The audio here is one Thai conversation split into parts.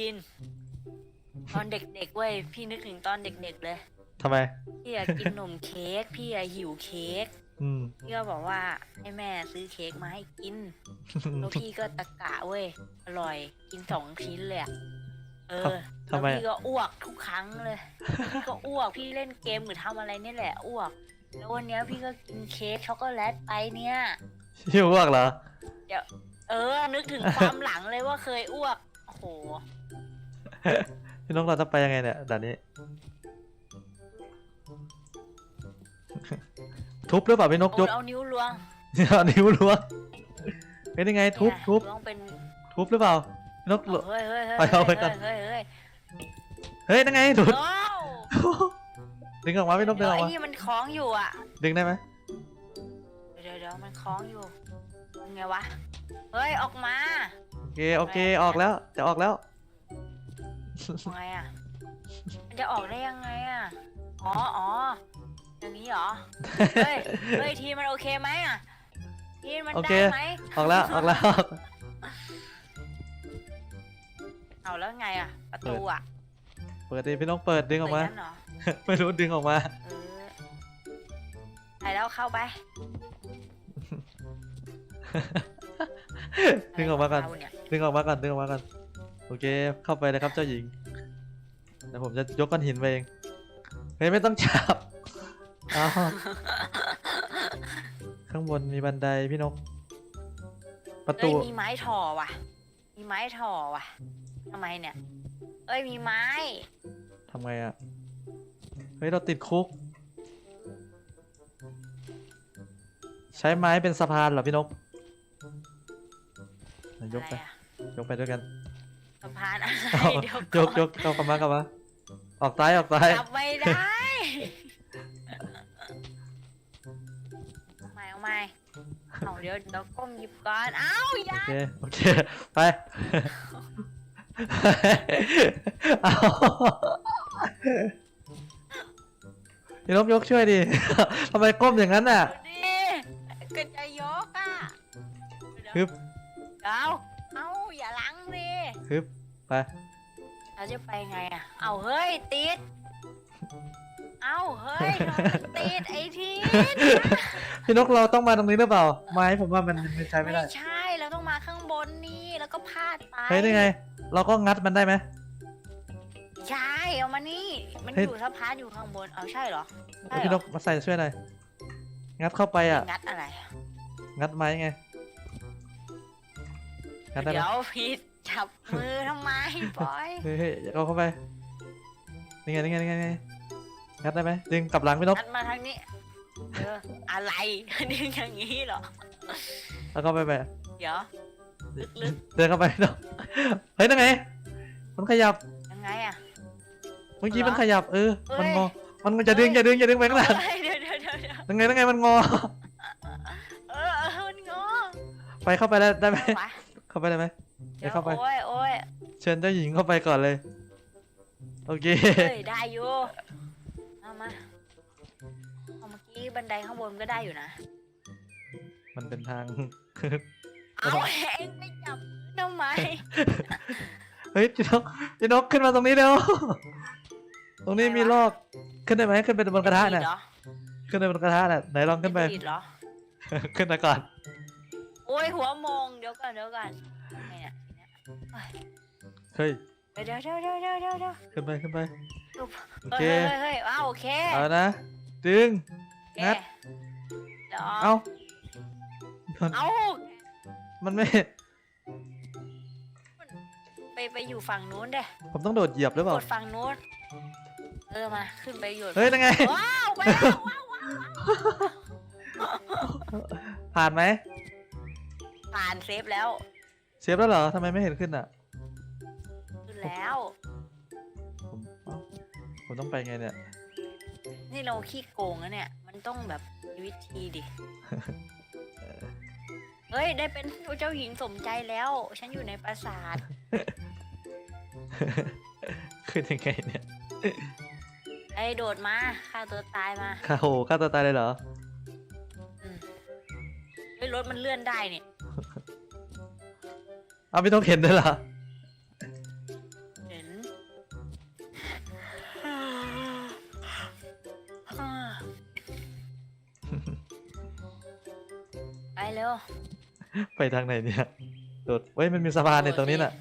กินตอนเด็กๆเว้ยพี่นึกถึงตอนเด็กๆเลยทำไม พี่อยากกินขนมเค้กพี่อยากหิวเค้กอืม พี่ก็บอกว่าให้แม่ซื้อเค้กมาให้กินแล้วพี่ก็ตะกะเว้ยอร่อยกินสองชิ้นเลยอะเออทำไมแล้วพี่ก็อ้วกทุกครั้งเลยพี่ก็อ้วกพี่เล่นเกมหรือทำอะไรนี่แหละอ้วก แล้ววันเนี้ยพี่ก็กินเค้กช็อกโกแลตไปเนี่ย หิวอ้วกเหรอ เออ นึกถึงความหลังเลยว่าเคยอ้วกโอ้โห พี่นกเราจะไปยังไงเนี่ยด่านนี้ ทุบหรือเปล่าพี่นกยกเอานิ้วล้วงเอานิ้วล้วงเป็นยังไงทุบเนี่ยทุบล้วงเป็นทุบหรือเปล่าพี่นกเฮ้ยเฮ้ยเฮ้ยไปเอาไปก่อนเฮ้ยเฮ้ยเฮ้ยนั่นไงทุบโอ้ดึงออกมาพี่นกดึเดี๋งยวออกไอ้มานี่มันคล้องอยู่อะ ดึงได้ไหมเดี๋ยวเดี๋ยวมันคล้องอยู่ยังไงวะเฮ้ยออกมาโอเคโอเคออกแล้วจะออกแล้ว ยังไงอะมันจะออกได้ยังไงอะ อ๋ออ๋ออย่างนี้เหรอ เฮ้ย เฮ้ย ทีมันโอเคไหมอะ ทีมันโอเค ได้ไหมออกแล้วออกแล้ว เอาแล้วไงอะ ประตูอะเปิดดิพี่นกเปิดดึงออกมาย่นั้นเหรอ ไม่รู้ดึงออกมา เออไปแล้วเข้าไปดึงออกมาก่อน เเนี่ยดึงออกมาก่อนดึงออกมาก่อน โอเค เข้าไปเลยครับเจ้าหญิงเดี๋ยวผมจะยกก้อนหินไปเองเฮ้ยไม่ต้องจับอ้าวข้างบนมีบันไดพี่นก ประเอ้ตูยมีไม้ถ่อว่ะ มีไม้ถ่อว่ะทำไมเนี่ย เอ้ยมีไม้ ทำไงอะเฮ้ย เราติดคุก ใช้ไม้เป็นสะพานเหรอพี่นกอะยกอะไปไรอะยกไปด้วยกัน สะพานอะไรเอาเดี๋ยวยกยกเข้ากลับมากลับมาออกซ้ายออกซ้ายจับไม่ได้เอาไม่เอาไม่เอาเดี๋ยวเดี๋ยวก้มหยิบก่อนเอ้าอย่าโอเคโอเคไปเอาพี่นกยกช่วยดิทำไมก้มอย่างนั้นน่ะดิก็จะยกอะฮึบ เอาเอาอย่าลังดิ ฮึบไปเราจะไปไงอะ เอาเฮ้ยติด เอาเฮ้ยทำไมมันติดไอ้ทีพี่นกเราต้องมาตรงนี้หรือเปล่า ไม้ผมว่ามันมันใช้ไม่ไม่ได้ใช่เราต้องมาข้างบนนี่แล้วก็พาดไปเฮ้ยได้ไง เราก็งัดมันได้ไหม ใช่เอามานี่ มันเฮ้ย อยู่สะพานอยู่ข้างบนเอาใช่เหรอใช่พี่เหนรอกมาใส่ช่วยหน่อย งัดเข้าไปอะ งัดอะไรอะงัดไม้ไง งัดได้ไหมเดี๋ยวพีท จับมือทำไมปล่อยเฮ้ยเฮ้ยอย่าเอาเข้าไปนี่ไงนี่ไงนี่ไงนี่ไงงัดได้ไหมดึงกลับหลังพี่นกงัดมาทางนี้เอออะไรดึงอย่างนี้เหรอ แล้วก็ไปไปเดี๋ยว ลึก เดินเข้าไปพี่นกเฮ้ยนั่นไงมันขยับยังไงอะเมื่อกี้เหรอมันขยับเออเฮ้ยมันงอมันจะดึงอย่าดึงอย่าดึงไปข้างหลังเฮ้ยเดี๋ยวเดี๋ยวเดี๋ยวเดี๋ยวยังไงยังไงมันงอ เออเออมันงอไปเข้าไปได้ได้ไหมวะเข้าไปได้ไหมเดี๋ยวเข้าไป โอ้ยโอ้ยเชิญเจ้าหญิงเข้าไปก่อนเลย โอเค เฮ้ยได้อยู่เอามาเอาเมื่อกี้บันไดข้างบนก็ได้อยู่นะมันเป็นทาง เอาเองไม่จับทำไมเฮ้ยพี่นกพี่นกขึ้นมาตรงนี้เร็ว ตรงนี้มีลอก ขึ้นได้ไหมขึ้นไปบนกระทะน่ะ เหรอขึ้นไปบนกระทะน่ะ ไหนลองขึ้นไป ติดเหรอ ขึ้นมาก่อน โอ้ยหัวมงเดี๋ยวก่อนเดี๋ยวก่อนไงเนี่ย เนี่ยเฮ้ย เดี๋ยวเดี๋ยวเดี๋ยวเดี๋ยวเดี๋ยวเดี๋ยวเดี๋ยวขึ้นไปขึ้นไป โอเฮ้เคยเฮ้ยเฮ้ยอ้าวโอเคเอานะ ดึง โอเคงัด เดี๋ยวเอามันเอามันไม่ ไปไปอยู่ฝั่งนู้นเด้ผมต้องโดดเหยียบหรือเปกล่าดฝั่งนู้น เออมาขึ้นไปอยู่เฮ้ยนั่นไง ว้าวไปแล้วว้าวผ่านไหมผ่านเซฟแล้ว เซฟแล้วเหรอทำไมไม่เห็นขึ้นอะขึ้นแล้ว ผมเอ้าผมต้องไปไงเนี่ย นี่เราขี้โกงนะเนี่ย มันต้องแบบมีวิธีดิ เฮ้ย ได้เป็นเจ้าหญิงสมใจแล้ว ฉันอยู่ในปราสาท ขึ้นยังไงเนี่ยไอ้โดดมาฆ่าตัวตายมาข้าโหฆ่าตัวตายเลยเหรอเฮ้ยรถมันเลื่อนได้เนี่ย เอาไม่ต้องเห็นด้วยเหรอเห็นไปเร็วไปทางไหนเนี่ยโดดเว้ยมันมีสะพานในตรงนี้น่ะ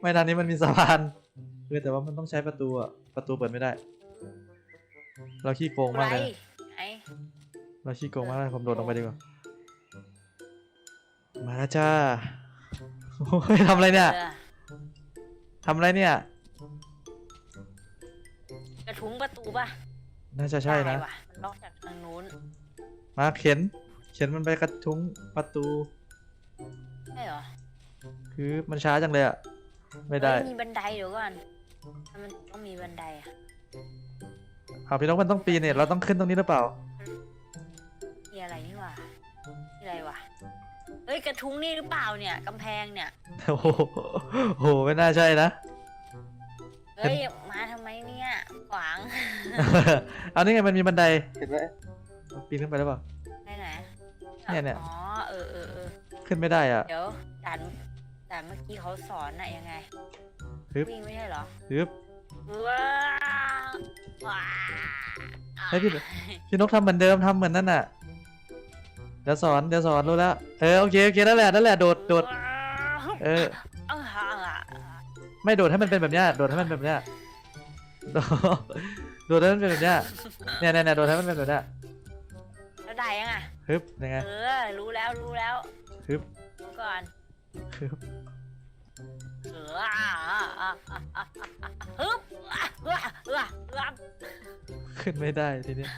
ไม่ทางนี้มันมีสะพานเออแต่ว่ามันต้องใช้ประตูอะประตูเปิดไม่ได้ เราขี้โกงมากเลยเราขี้โกงมากเลยผมโดดลงไปดีกว่ามาแล้วจ้า โอ้ยทำอะไรเนี่ยออทำอะไรเนี่ย กระทุ้งประตูป่ะน่าจะใช่นะ ได้ว่มันล็อกจากทางนู้นมาเข็น เข็นมันไปกระทุ้งประตู ใช่เหรอคือมันช้าจังเลยอะไม่ได้เฮ้ยมีบันไดเดี๋ยวก่อนทำไมมันถึงต้องมีบันไดอะ เอาพี่นกมันต้องปีนเนี่ย เราต้องขึ้นตรงนี้หรือเปล่า กระทุ้งนี่หรือเปล่าเนี่ยกำแพงเนี่ย โอ้โหโอ้โหไม่น่าใช่นะ เฮ้ย มาทำไมเนี่ย ขวาง เอานี่ไงมันมีบันไดเห็นไหมปีนขึ้นไปหรือเปล่าไหนไหนเนี่ยเนี่ย อ๋อ เออเออเออขึ้นไม่ได้อะ เดี๋ยวด่านด่านเมื่อกี้เขาสอนน่ะยังไงฮึบ วิ่งไม่ใช่เหรอฮึบว้าวว้าเฮ้ยพี่พี่นกทำเหมือนเดิมทำเหมือนนั่นน่ะ เดี๋ยวสอนเดี๋ยวสอนรู้แล้วเออโอเคโอเคนั่นแหละนั่นแหละโดดโดดเออเอาหาอะไม่โดดให้มันเป็นแบบเนี้ยโดดให้มันเป็นแบบเนี้ยโดดโดดให้มันเป็นแบบเนี้ยเนี่ยเนี่ยเนี่ยโดดให้มันเป็นแบบเนี้ยแล้วได้ยังอะฮึบยังไงเออรู้แล้วรู้แล้วฮึบดูก่อนฮึบเอออะอะอะอะอะอะฮึบอะอะอะอะขึ้นไม่ได้ทีเนี้ย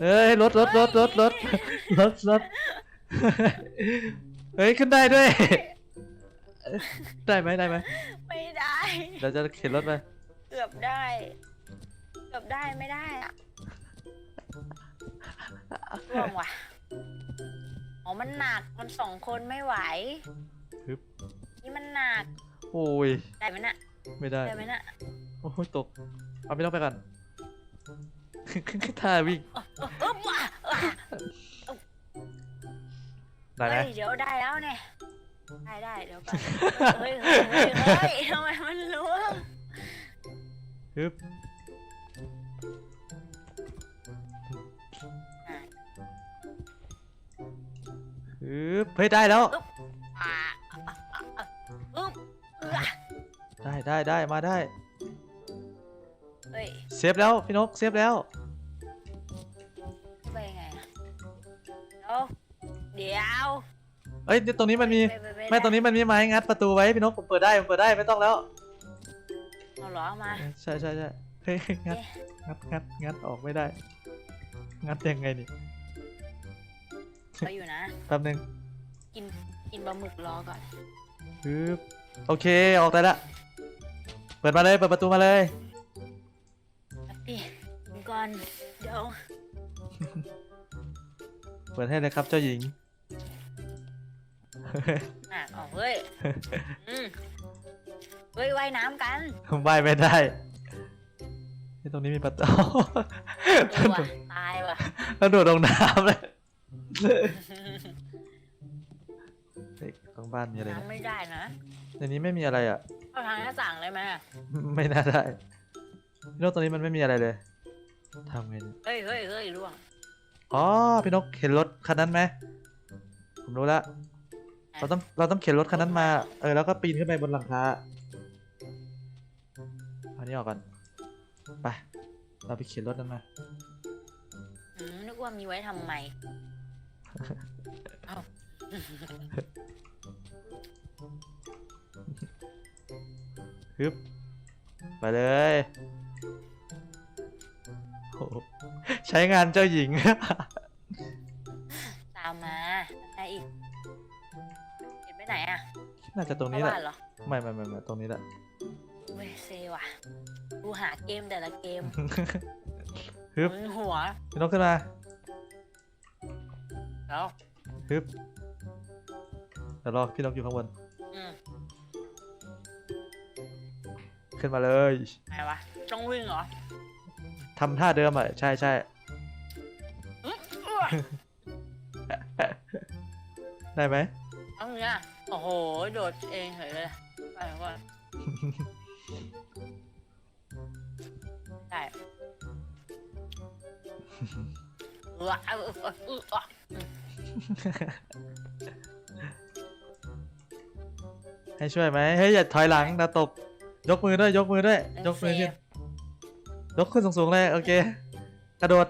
เฮ้ยรถรถรถรถรถรถรถเฮ้ยขึ้นได้ด้วยได้ไหมได้ไหมไม่ได้เดี๋ยวจะเข็นรถไปเกือบได้ เกือบได้ไม่ได้อะร่วงว่ะอ๋อมันหนักมันสองคนไม่ไหวฮึบนี่มันหนักโอ้ยได้ไหมน่ะไม่ได้ได้ไหมน่ะโอ้ยตกเอาไปต้องไปก่อน ท่าวิ่งเอ๊บว่ะว่ะได้ไหมเฮ้ยเดี๋ยวได้แล้วเนี่ย ได้ได้เดี๋ยวก่อนเฮ้ยเฮ้ยเฮ้ยเฮ้ยทำไมมันร่วงฮึบอะฮึบเฮ้ยได้แล้ว อะอึ๊บเอื้อได้ได้ได้มาได้ เฮ้ย เซฟแล้วพี่นกเซฟแล้ว เอ้ยตรงนี้มันมีปปปไม่ตรงนี้มันมีไม้งัดประตูไว้พี่นกผมเปิดได้ผมเปิดได้ไม่ต้องแล้วเอาเหรอมาใช่ใช่ใช่เฮ้ยงัดงัดงัดงัดออกไม่ได้ งัดยังไงนี่เขาอยู่นะแป๊บนึงกินกินปลาหมึกรอก่อนฮึบโอเคออกได้ละเปิดมาเลยเปิดประตูมาเลยแป๊บดิกินก่อนเดี๋ยวเปิดให้เลยครับเจ้าหญิง หนักออกเฮ้ยอืมเฮ้ยว่ายน้ำกันว่ายไม่ได้ที่ตรงนี้มีประตูเออว่ะตายว่ะแล้วโดดลงน้ำเลยเฮ้ยตรงบ้านมีอะไรเนี่ยน้ำไม่ได้นะในนี้ไม่มีอะไรอะ เข้าทางหน้าต่างเลยไหมอะไม่น่าได้พี่นกตรงนี้มันไม่มีอะไรเลยทำไงเนี่ยเฮ้ยเฮ้ยเฮ้ยร่วงอ๋อพี่นกเข็นรถคันนั้นไหมผมรู้ละ เราต้องเราต้องเข็นรถคันนั้นมา เออแล้วก็ปีนขึ้นไปบนหลังคาเอานี้ออกก่อนไปเราไปเข็นรถนั้นมาอืมนึกว่ามีไว้ทำไม เอ้า ฮึบไปเลยโอ้โหใช้งานเจ้าหญิง จะตรงนี้เข้าแหละบ้านเหรอไม่ไม่ไม่ไม่ตรงนี้แหละเว้ยเซว่ะดูหาเกมแต่ละเกมฮึบมึนหัวพี่นกขึ้นมาแล้วฮึบเดี๋ยวรอพี่นกอยู่ข้างบนอืมขึ้นมาเลยไงวะต้องวิ่งเหรอทำท่าเดิมอะใช่ใช่อื้ออื้อได้ไหมต้องเนี้ยโอ้โห โดดเองเฉยเลยไปก่อนได้เออเออเออเออเออให้ช่วยไหมเฮ้ยอย่าถอยหลังนะตบ ยกมือด้วย ยกมือด้วย ยกมือขึ้น ยกขึ้นสูงๆเลย โอเค กระโดด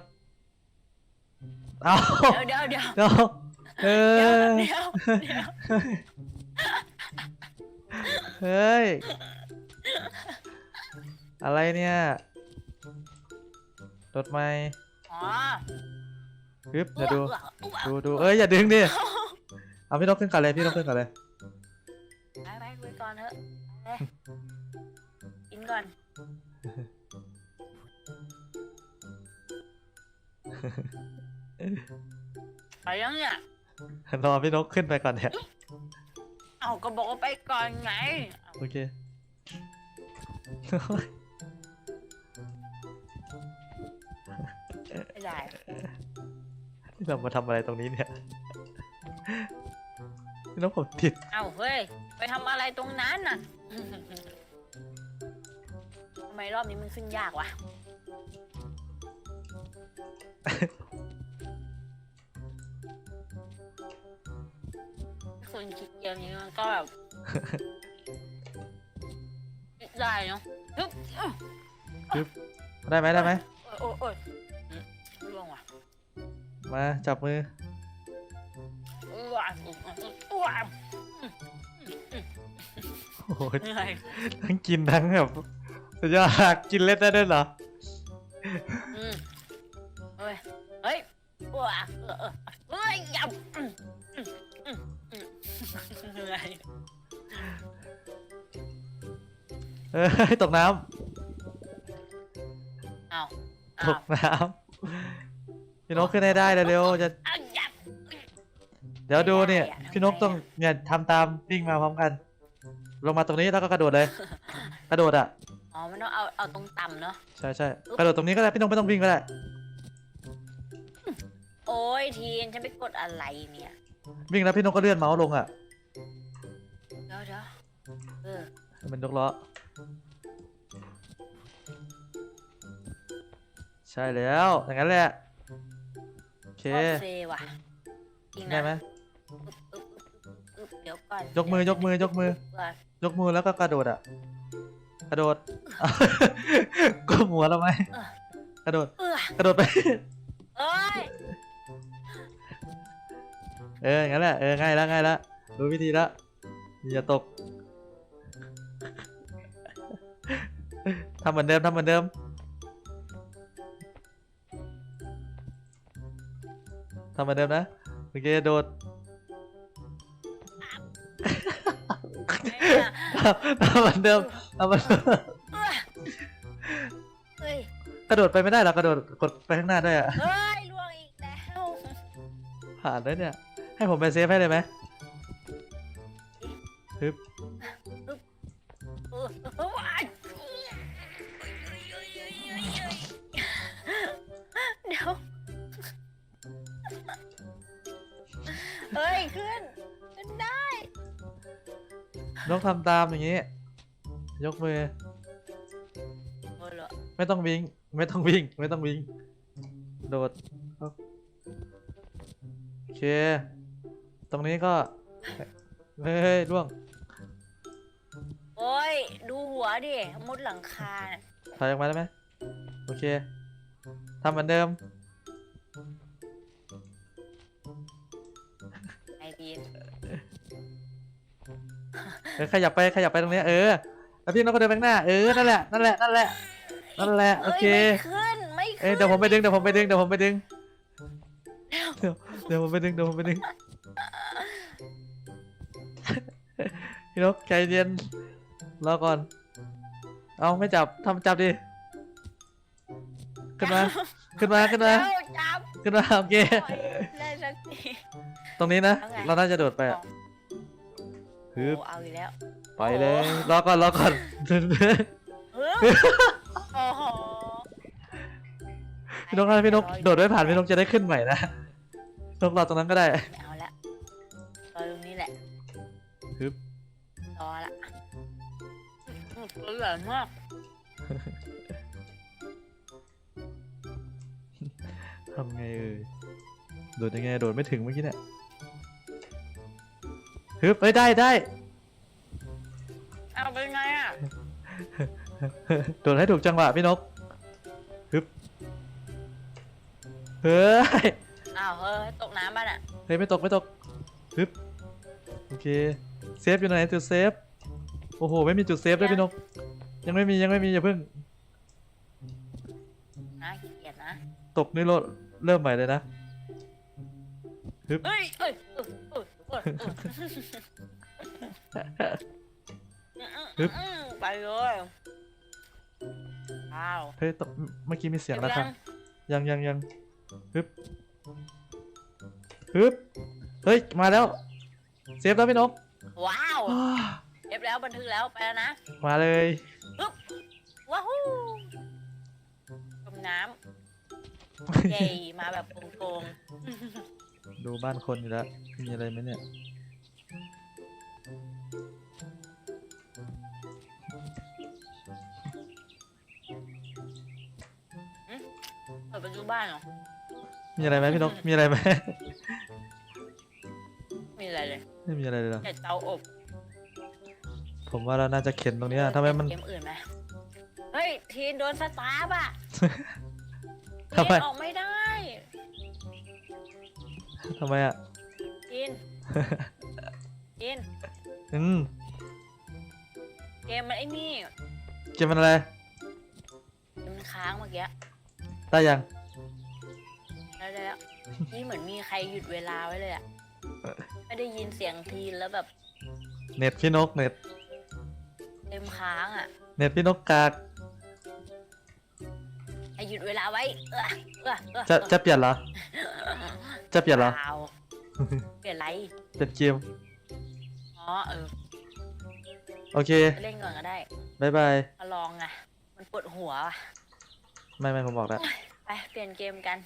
เอาเดี๋ยวเดี๋ยวเดี๋ยวเดี๋ยว เอเดี๋ยวอเดี๋ยวเดี๋ยวเฮ้ย อะไรเนี่ยโดดไหมอ๋อฮึบเดี๋ยวดูอ้วกอ้วกดูดูเอ้ย อย่าดึงดิ เอาพี่นกขึ้นก่อนเลย พี่นกขึ้นก่อนเลย ไปไปคุยก่อนเถอะไปกินก่อน ไปยังเนี่ย รอพี่นกขึ้นไปก่อนเนี่ย เอาก็บอกว่าไปก่อนไง โอเค ไม่ได้เรามาทำอะไรตรงนี้เนี่ยพี่นกผมติด เอาเฮ้ย ไปทำอะไรตรงนั้นน่ะ ทำไมรอบนี้มันขึ้นยากวะ คนคิดเกมนี้มันก็แบบได้เนาะฮึบอื้อได้ไหมได้ไหมโอ้ยโอ้ยโอ้ยอืมร่วงว่ะมาจับมือว้าวว้าวโอ้ยเหนื่อยทั้งกินทั้งแบบสุดยอดกินเล่นได้ด้วยเหรออื เหนื่อยเอ้ยตกน้เอาำตเอากน้ำพี่นกขึ้นให้ได้เร็วๆจะเอายเดี๋ยวดูเนี่ย ไม่ได้อะพี่นกต้องเนี่ยทำตามวิ่งมาพร้อมกัน ลงมาตรงนี้แล้วก็กระโดดเลย กระโดดอะำอ๋อมันต้องเอาเอาตรงต่ำเนาะ ใช่ใช่กระโดดตรงนี้ก็ได้พี่นกไม่ต้องวิ่งก็ได้โอ้ยทีนฉันไปกดอะไรเนี่ย วิ่งแล้วพี่นกก็เลื่อนเมาส์ลงอะเดี๋ยวเดี๋ยวเออให้มันยกล้อใช่แล้วอย่างนั้นแหละโอเคชอบเซว่ะจริงนะได้ไหม อึ๊บอึ๊บอึ๊บอึ๊บเดี๋ยวก่อนยกมือยกมือยกมือ ก่อนยกมือแล้วก็กระโดดอะ กระโดดก้มหัวแล้วไหมกระโดด เออกระโดดไป เอออย่างนั้นแหละเออง่ายแล้วง่ายแล้วรู้วิธีแล้วอย่าตกทำเหมือนเดิมทำเหมือนเดิมทำเหมือนเดิมนะโอเคโดดเนี่ยทำเหมือนเดิมทำเหมือนเดิมเออเฮ้ยกระโดดไปไม่ได้หรอกระโดดกดไปข้างหน้าด้วยอะเฮ้ยล่วงอีกแล้วผ่านแล้วเนี่ย ให้ผมไปเซฟให้เลยไหมฮึบเออเออว้ายเดี๋ยวเฮ้ย ขึ้น ขึ้นได้ นกทำตามอย่างนี้ ยกมือ โอ้ยเหรอไม่ต้องวิ่ง ไม่ต้องวิ่ง ไม่ต้องวิ่ง โดด โอเค ตรงนี้ก็ เฮ้ยร่วงโอ้ย ดูหัวดิ มุดหลังคาน่ะถอยออกมาได้ไหมโอเคทำเหมือนเดิม ไอพีนเออขยับไปขยับไปตรงเนี้ยเออแล้วพี่นกก็เดินไปข้างหน้าเออนั่นแหละนั่นแหละนั่นแหละนั่นแหละโอเคยไม่ขึ้น ไม่ขึ้นเอ้ยเดี๋ยวผมไปดึงเดี๋ยวผมไปดึงเดี๋ยวผมไปดึงเดี๋ยวเดี๋ยวผมไปดึงเดี๋ยวผมไปดึง พี่นกใจเย็นรอก่อน เอาไม่จับทำจับดิ ขึ้นมา ขึ้นมา ขึ้นมาเดี๋ยวจับขึ้นมาโอเคปล่อยได้สักที ตรงนี้นะแล้วไง เราน่าจะโดดไปอะโอ้ฮึบเอาอีกแล้วไปเลย รอก่อนรอก่อนฮึบโอ้โหพี่นกถ้าพี่นกโดดไม่ผ่านพี่นกจะได้ขึ้นใหม่นะนกรอตรงนั้นก็ได้ ไม่เอาละรอตรงนี้แหละ ฮึบ รอละอืมตัวใหญ่มากทำไงเอ่ยโดดยังไงโดดไม่ถึงเมื่อกี้เนี่ยเฮึบเอ้ยได้ได้เอาเป็นไงอะโดดให้ถูกจังหวะพี่นกฮึบเฮ้ยอ้าวเฮ้ยตกน้ำบ้านอะเฮ้ยไม่ตกไม่ตกฮึบโอเค เซฟอยู่ไหนจุดเซฟโอ้โหไม่มีจุดเซฟด้วยพี่นก ยังไม่มียังไม่มีอย่าเพิ่งน่าขี้เกียจนะตกนี่โลดเริ่มใหม่เลยนะฮึบเฮ้ยเอ้ยเอ้ยเอ้ยเอ้ยเอ้ยอืมไปเลยว้าวเฮ้ยตกเมื่อกี้มีเสียงนะครับยังยังยังฮึบฮึบเฮ้ยมาแล้วเซฟแล้วพี่นก ว้าวอ้าเอฟแล้วบันทึกแล้วไปแล้วนะมาเลยว้าวจมน้ำเย้มาแบบโกงดูบ้านคนอยู่แล้ว มีอะไรไหมเนี่ย ๆเปิดประตูบ้านเหรอ มีอะไรไหมพี่นก มีอะไรไหมมีอะไรเลย ไม่มีอะไรเลยเหรอแต่เตาอบผมว่าเราน่าจะเข็นตรงเนี้ยทำไมมัน เกมอื่นไหมเฮ้ย ทีนโดนสตาร์ฟอะทำไม ทีนออกไม่ได้ ทำไมอะ ทีน ทีน อืม เกมมันไอ้นี่เกมมันอะไร เกมมันค้างเมื่อกี้ได้ยัง แล้วแล้วนี่เหมือนมีใครหยุดเวลาไว้เลยอะ ไม่ได้ยินเสียงทีนแล้วแบบเน็ตพี่นกเน็ตเต็มค้างอะเน็ตพี่นกกากให้หยุดเวลาไว้เออเออเออจะจะเปลี่ยนเหรอ จะเปลี่ยนเหรอปล่าเปลี่ยนไรเปลี่ยนเกมอ๋อเออโอเคไปเล่นก่อนก็ได้บายบายมาลองไงมันปวดหัวว่ะไม่ไม่ผมบอกแล้ว ไปเปลี่ยนเกมกัน